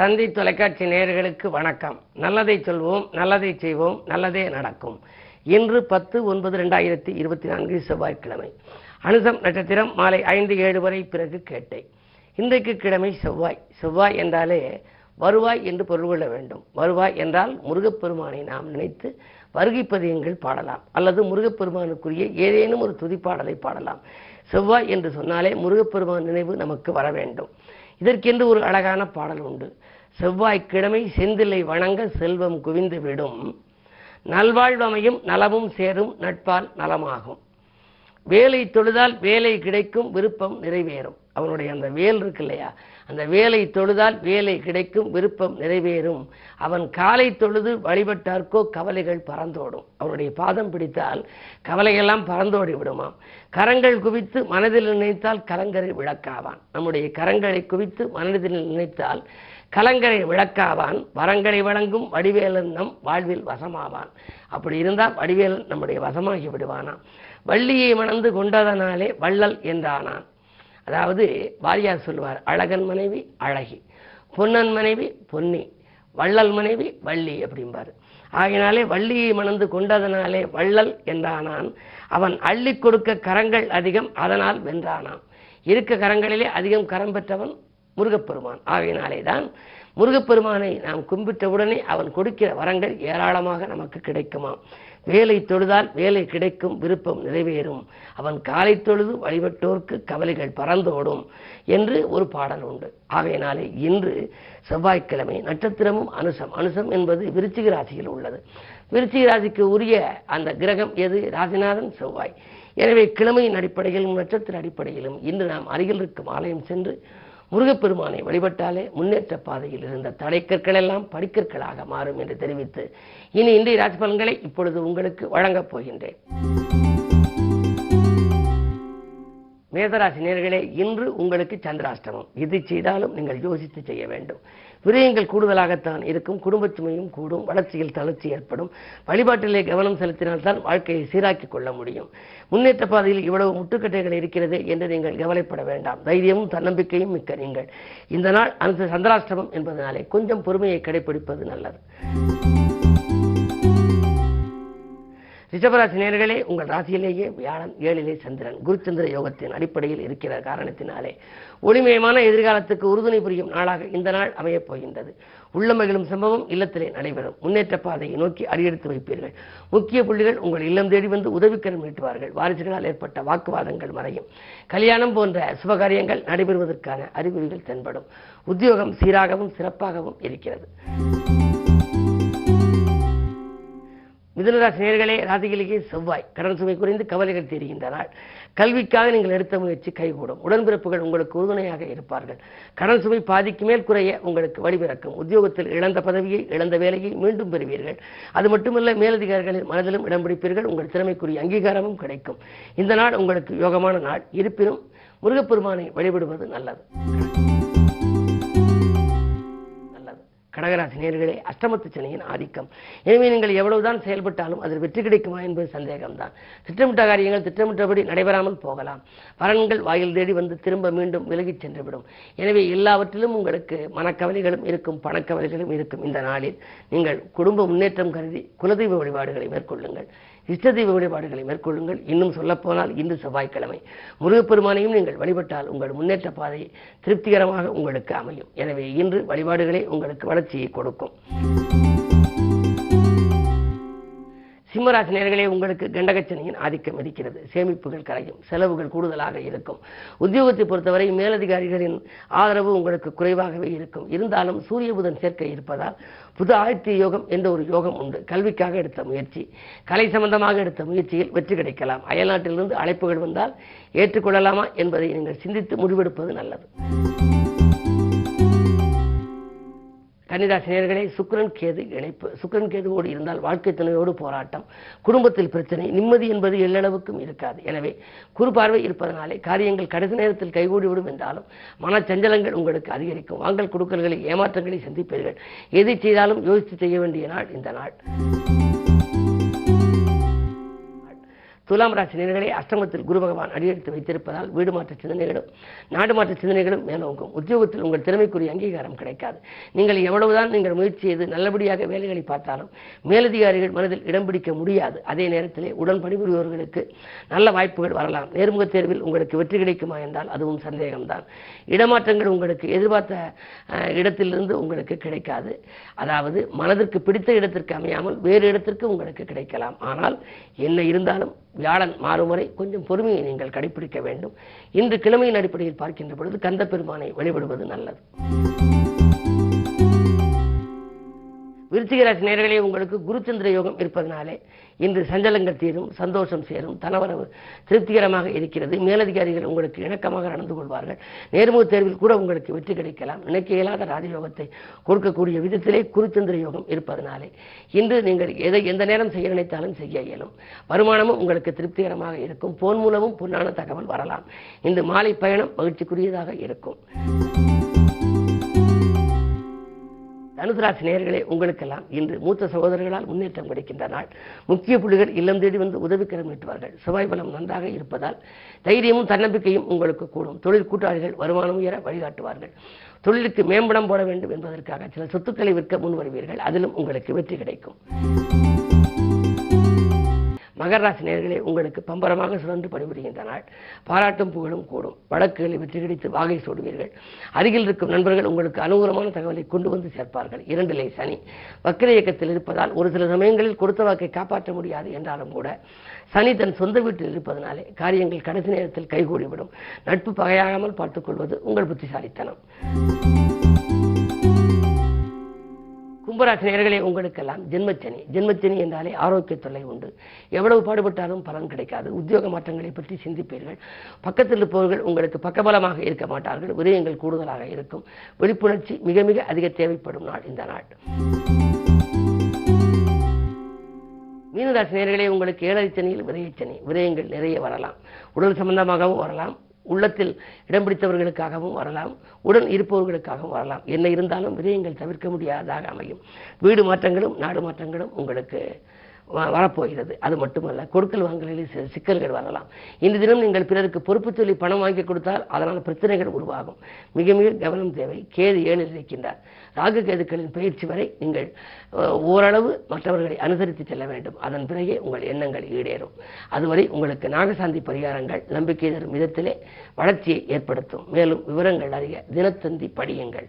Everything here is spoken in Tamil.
தந்தி தொலைக்காட்சி நேயர்களுக்கு வணக்கம். நல்லதை சொல்வோம் நல்லதை செய்வோம் நல்லதே நடக்கும். இன்று பத்து ஒன்பது ரெண்டாயிரத்தி இருபத்தி நான்கு செவ்வாய்க்கிழமை. அனுசம் நட்சத்திரம் மாலை ஐந்து ஏழு வரை பிறகு கேட்டை. இன்றைக்கு கிழமை செவ்வாய். செவ்வாய் என்றாலே வருவாய் என்று பொருள் கொள்ள வேண்டும். வருவாய் என்றால் முருகப்பெருமானை நாம் நினைத்து வருகை பதியங்கள் பாடலாம். அல்லது முருகப்பெருமானுக்குரிய ஏதேனும் ஒரு துதிப்பாடலை பாடலாம். செவ்வாய் என்று சொன்னாலே முருகப்பெருமான் நினைவு நமக்கு வர வேண்டும். இதற்கென்று ஒரு அழகான பாடல் உண்டு. செவ்வாய்க்கிழமை செந்திலை வணங்க செல்வம் குவிந்து விடும் நல்வாழ்வமையும் நலமும் சேரும் நட்பால் நலமாகும். வேலை தொழுதால் வேலை கிடைக்கும் விருப்பம் நிறைவேறும். அவனுடைய அந்த வேல் இருக்கு இல்லையா? அந்த வேலை தொழுதால் வேலை கிடைக்கும் விருப்பம் நிறைவேறும். அவன் காலை தொழுது வழிபட்டார்க்கோ கவலைகள் பறந்தோடும். அவனுடைய பாதம் பிடித்தால் கவலையெல்லாம் பறந்தோடி விடுமாம். கரங்கள் குவித்து மனதில் நினைத்தால் கலங்கரை விளக்காவான். நம்முடைய கரங்களை குவித்து மனதில் நினைத்தால் கலங்களை விளக்காவான் வரங்களை வழங்கும் வடிவேலன் நம் வாழ்வில் வசமாவான். அப்படி இருந்தால் வடிவேலன் நம்முடைய வசமாகி விடுவானாம். வள்ளியை மணந்து கொண்டதனாலே வள்ளல் என்றானான். அதாவது வாரியார் சொல்லுவார் அழகன் மனைவி அழகி. பொன்னன் மனைவி பொன்னி. வள்ளல் மனைவி வள்ளி அப்படிம்பார். ஆகினாலே வள்ளியை மணந்து கொண்டதனாலே வள்ளல் என்றானான். அவன் அள்ளி கொடுக்க கரங்கள் அதிகம் அதனால் வென்றானான் இருக்க கரங்களிலே அதிகம் கரம் பெற்றவன் முருகப்பெருமான். ஆகையினாலே தான் முருகப்பெருமானை நாம் கும்பிட்டவுடனே அவன் கொடுக்கிற வரங்கள் ஏராளமாக நமக்கு கிடைக்குமாம். வேலை தொழுதால் வேலை கிடைக்கும் விருப்பம் நிறைவேறும். அவன் காலை தொழுது வழிபட்டோர்க்கு கவலைகள் பறந்தோடும் என்று ஒரு பாடல் உண்டு. ஆகையினாலே இன்று செவ்வாய்க்கிழமை நட்சத்திரமும் அனுசம். அனுசம் என்பது விருச்சிக ராசியில் உள்ளது. விருச்சிக ராசிக்கு உரிய அந்த கிரகம் எது? ராசிநாதன் செவ்வாய். எனவே கிழமையின் அடிப்படையிலும் நட்சத்திர அடிப்படையிலும் இன்று நாம் அருகில் இருக்கும் ஆலயம் சென்று முருகப்பெருமானை வழிபட்டாலே முன்னேற்ற பாதையில் இருந்த தடைக்கற்கள் எல்லாம் படிக்கற்களாக மாறும் என்று தெரிவித்து இனி இன்றைய ராசி பலன்களை இப்பொழுது உங்களுக்கு வழங்கப் போகின்றேன். மேதராசி நேர்களே இன்று உங்களுக்கு சந்திராஷ்டமம். இது செய்தாலும் நீங்கள் யோசித்து செய்ய வேண்டும். விரயங்கள் கூடுதலாகத்தான் இருக்கும் குடும்ப சுமையும் கூடும் வளர்ச்சியில் தளர்ச்சி ஏற்படும். வழிபாட்டிலே கவனம் செலுத்தினால்தான் வாழ்க்கையை சீராக்கிக் கொள்ள முடியும். முன்னேற்ற பாதையில் இவ்வளவு முட்டுக்கட்டைகள் இருக்கிறது என்று நீங்கள் கவலைப்பட வேண்டாம். தைரியமும் தன்னம்பிக்கையும் மிக்க நீங்கள். இந்த நாள் அந்த சந்திராஷ்டமம் என்பதனாலே கொஞ்சம் பொறுமையை கடைபிடிப்பது நல்லது. ரிஷபராசி நேர்களே உங்கள் ராசியிலேயே வியாழன் ஏழிலே சந்திரன் குருச்சந்திர யோகத்தின் அடிப்படையில் இருக்கிற காரணத்தினாலே ஒளிமயமான எதிர்காலத்துக்கு உறுதுணை புரியும் நாளாக இந்த நாள் அமையப் போகின்றது. உள்ளமகிழும் சம்பவம் இல்லத்திலே நடைபெறும். முன்னேற்ற பாதையை நோக்கி அடியெடுத்து வைப்பீர்கள். முக்கிய புள்ளிகள் உங்கள் இல்லம் தேடி வந்து உதவிக்கரம் நீட்டுவார்கள் வாரிசுகளால் ஏற்பட்ட வாக்குவாதங்கள் மறையும். கல்யாணம் போன்ற சுபகாரியங்கள் நடைபெறுவதற்கான அறிகுறிகள் தென்படும். உத்தியோகம் சீராகவும் சிறப்பாகவும் இருக்கிறது. மிதுனராசி நேர்களே செவ்வாய். கடன் சுமை குறைந்து கவலைகள் தெரிகின்ற நாள் கல்விக்காக நீங்கள் எடுத்த முயற்சி கைகூடும். உடன்பிறப்புகள் உங்களுக்கு உறுதுணையாக இருப்பார்கள். கடன் சுமை பாதிக்கு மேல் குறைய உங்களுக்கு வழிபிறக்கும். உத்தியோகத்தில் இழந்த பதவியை இழந்த வேலையை மீண்டும் பெறுவீர்கள். அது மட்டுமல்ல மேலதிகாரிகளின் மனதிலும் இடம் பிடிப்பீர்கள். உங்கள் திறமைக்குரிய அங்கீகாரமும் கிடைக்கும். இந்த நாள் உங்களுக்கு யோகமான நாள். இருப்பினும் முருகப்பெருமானை வழிபடுவது நல்லது. கடகராசி நேர்களே அஷ்டமத்து சனியின் ஆதிக்கம். எனவே நீங்கள் எவ்வளவுதான் செயல்பட்டாலும் அதில் வெற்றி கிடைக்குமா என்பது சந்தேகம்தான். திட்டமிட்ட காரியங்கள் திட்டமிட்டபடி நடைபெறாமல் போகலாம். பலன்கள் வாயில் தேடி வந்து திரும்ப மீண்டும் விலகிச் சென்றுவிடும். எனவே எல்லாவற்றிலும் உங்களுக்கு மனக்கவலைகளும் இருக்கும் பணக்கவலைகளும் இருக்கும் இந்த நாளில். நீங்கள் குடும்ப முன்னேற்றம் கருதி குலதெய்வ வழிபாடுகளை மேற்கொள்ளுங்கள். இஷ்ட தெய்வ வழிபாடுகளை மேற்கொள்ளுங்கள். இன்னும் சொல்லப்போனால் இன்று செவ்வாய்க்கிழமை. முருகப்பெருமானையும் நீங்கள் வழிபட்டால் உங்கள் முன்னேற்ற பாதை திருப்திகரமாக உங்களுக்கு அமையும். எனவே இன்று வழிபாடுகளே உங்களுக்கு வளர்ச்சியை கொடுக்கும். சிம்மராசி நேர்களே உங்களுக்கு கண்டகச்சனையின் ஆதிக்கம் இருக்கிறது. சேமிப்புகள் கரையும் செலவுகள் கூடுதலாக இருக்கும். உத்தியோகத்தை பொறுத்தவரை மேலதிகாரிகளின் ஆதரவு உங்களுக்கு குறைவாகவே இருக்கும். இருந்தாலும் சூரிய புதன் சேர்க்கை இருப்பதால் புது ஆழ்த்தி யோகம் என்ற ஒரு யோகம் உண்டு. கல்விக்காக எடுத்த முயற்சி கலை சம்பந்தமாக எடுத்த முயற்சியில் வெற்றி கிடைக்கலாம். அயல்நாட்டிலிருந்து அழைப்புகள் வந்தால் ஏற்றுக்கொள்ளலாமா என்பதை நீங்கள் சிந்தித்து முடிவெடுப்பது நல்லது. கன்னிராசினியர்களே சுக்ரன் கேது இணைப்பு. சுக்கிரன் கேதுவோடு இருந்தால் வாழ்க்கை துணையோடு போராட்டம் குடும்பத்தில் பிரச்சனை நிம்மதி என்பது எல்லளவுக்கும் இருக்காது. எனவே குறுபார்வை இருப்பதனாலே காரியங்கள் கடைசி நேரத்தில் கைகூடிவிடும் என்றாலும் மனச்சஞ்சலங்கள் உங்களுக்கு அதிகரிக்கும். வாங்கல் கொடுக்கல்களை ஏமாற்றங்களை சந்திப்பீர்கள். எதை செய்தாலும் யோசித்து செய்ய வேண்டிய நாள் இந்த நாள். துலாம் ராசி நேர்களை அஷ்டமத்தில் குரு பகவான் அடியெடுத்து வைத்திருப்பதால் வீடு மாற்ற சிந்தனைகளும் நாடு மாற்ற சிந்தனைகளும் மேலோங்கும். உத்தியோகத்தில் உங்கள் திறமைக்குரிய அங்கீகாரம் கிடைக்காது. நீங்கள் எவ்வளவுதான் நீங்கள் முயற்சி செய்து நல்லபடியாக வேலைகளை பார்த்தாலும் மேலதிகாரிகள் மனதில் இடம் பிடிக்க முடியாது. அதே நேரத்திலே உடன் பணிபுரிபவர்களுக்கு நல்ல வாய்ப்புகள் வரலாம். நேர்முக தேர்வில் உங்களுக்கு வெற்றி கிடைக்குமா என்றால் அதுவும் சந்தேகம்தான். இடமாற்றங்கள் உங்களுக்கு எதிர்பார்த்த இடத்திலிருந்து உங்களுக்கு கிடைக்காது. அதாவது மனதிற்கு பிடித்த இடத்திற்கு அமையாமல் வேறு இடத்திற்கு உங்களுக்கு கிடைக்கலாம். ஆனால் என்ன இருந்தாலும் வியாழன் மாறும் கொஞ்சம் பொறுமையை நீங்கள் கடைபிடிக்க வேண்டும். இன்று கிழமையின் அடிப்படையில் பார்க்கின்ற பொழுது கந்த பெருமானை வழிபடுவது நல்லது. விருச்சிகராசி நேர்களே உங்களுக்கு குருச்சந்திர யோகம் இருப்பதனாலே இன்று சஞ்சலங்கள் தீரும் சந்தோஷம் சேரும் தனவரவு திருப்திகரமாக இருக்கிறது. மேலதிகாரிகள் உங்களுக்கு இணக்கமாக நடந்து கொள்வார்கள். நேர்முக தேர்வில் கூட உங்களுக்கு வெற்றி கிடைக்கலாம். நினைக்க இயலாத ராஜயோகத்தை கொடுக்கக்கூடிய விதத்திலே குருச்சந்திர யோகம் இருப்பதனாலே இன்று நீங்கள் எதை எந்த நேரம் செய்ய நினைத்தாலும் செய்ய இயலும். வருமானமும் உங்களுக்கு திருப்திகரமாக இருக்கும். போன் மூலமும் பொன்னான தகவல் வரலாம். இன்று மாலை பயணம் மகிழ்ச்சிக்குரியதாக இருக்கும். தனுசு ராசி உங்களுக்கெல்லாம் இன்று மூத்த சகோதரர்களால் முன்னேற்றம் கிடைக்கின்ற நாள். முக்கிய புள்ளிகள் இல்லம் தேடி வந்து உதவிக்கரம் நீட்டுவார்கள். செவ்வாய் பலம் நன்றாக இருப்பதால் தைரியமும் தன்னம்பிக்கையும் உங்களுக்கு கூடும். தொழில் கூட்டாளிகள் வருமானம் உயர வழிகாட்டுவார்கள். தொழிலுக்கு மேம்படம் போட வேண்டும் என்பதற்காக சில சொத்துக்களை விற்க முன் வருவீர்கள் அதிலும் உங்களுக்கு வெற்றி கிடைக்கும். மகராசி நேர்களே உங்களுக்கு பம்பரமாக சுழன்று பணிபுரிகின்ற நாள் பாராட்டும் புகழும் கூடும். வழக்குகளை வெற்றி கிடைத்து வாகை சூடுவீர்கள். அருகில் இருக்கும் நண்பர்கள் உங்களுக்கு அனுகூலமான தகவலை கொண்டு வந்து சேர்ப்பார்கள். இரண்டிலே சனி. வக்கர இயக்கத்தில் இருப்பதால் ஒரு சில சமயங்களில் கொடுத்த வாக்கை காப்பாற்ற முடியாது என்றாலும் கூட சனி தன் சொந்த வீட்டில் இருப்பதனாலே காரியங்கள் கடைசி நேரத்தில் கைகூடிவிடும். நட்பு பகையாகாமல் பார்த்துக்கொள்வது உங்கள் புத்திசாலித்தனம். கும்பராசி நேர்களே உங்களுக்கெல்லாம் ஜென்மச்சனி. ஜென்மச்சனி என்றாலே ஆரோக்கிய தொல்லை உண்டு. எவ்வளவு பாடுபட்டாலும் பலன் கிடைக்காது. உத்தியோக மாற்றங்களை பற்றி சிந்திப்பீர்கள். பக்கத்தில் இருப்பவர்கள் உங்களுக்கு பக்கபலமாக இருக்க மாட்டார்கள். விரயங்கள் கூடுதலாக இருக்கும். விழிப்புணர்ச்சி மிக மிக அதிக தேவைப்படும் நாள் இந்த நாள். மீனராசி நேர்களே உங்களுக்கு ஏழரை சனியில் விரயச்சனி. விரயங்கள் நிறைய வரலாம். உடல் சம்பந்தமாகவும் வரலாம். உள்ளத்தில் இடம் பிடித்தவர்களுக்காகவும் வரலாம் உடன் இருப்பவர்களுக்காகவும் வரலாம். என்ன இருந்தாலும் விரயங்கள் தவிர்க்க முடியாததாக அமையும். வீடு மாற்றங்களும் நாடு மாற்றங்களும் உங்களுக்கு வரப்போகிறது. அது மட்டுமல்ல கொடுக்கல் வாங்கலில் சில சிக்கல்கள் வரலாம். இந்த தினம் நீங்கள் பிறருக்கு பொறுப்பு சொல்லி பணம் வாங்கி கொடுத்தால் அதனால் பிரச்சனைகள் உருவாகும். மிக மிக கவனம் தேவை. கேது ஏழில் இருக்கின்றார்? ராகு கேதுக்களின் பயிற்சி வரை நீங்கள் ஓரளவு மற்றவர்களை அனுசரித்து செல்ல வேண்டும். அதன் பிறகே உங்கள் எண்ணங்கள் ஈடேறும். அதுவரை உங்களுக்கு நாகசாந்தி பரிகாரங்கள் நம்பிக்கை தரும் விதத்திலே வளர்ச்சியை ஏற்படுத்தும். மேலும் விவரங்கள் அறிய தினத்தந்தி படியுங்கள்.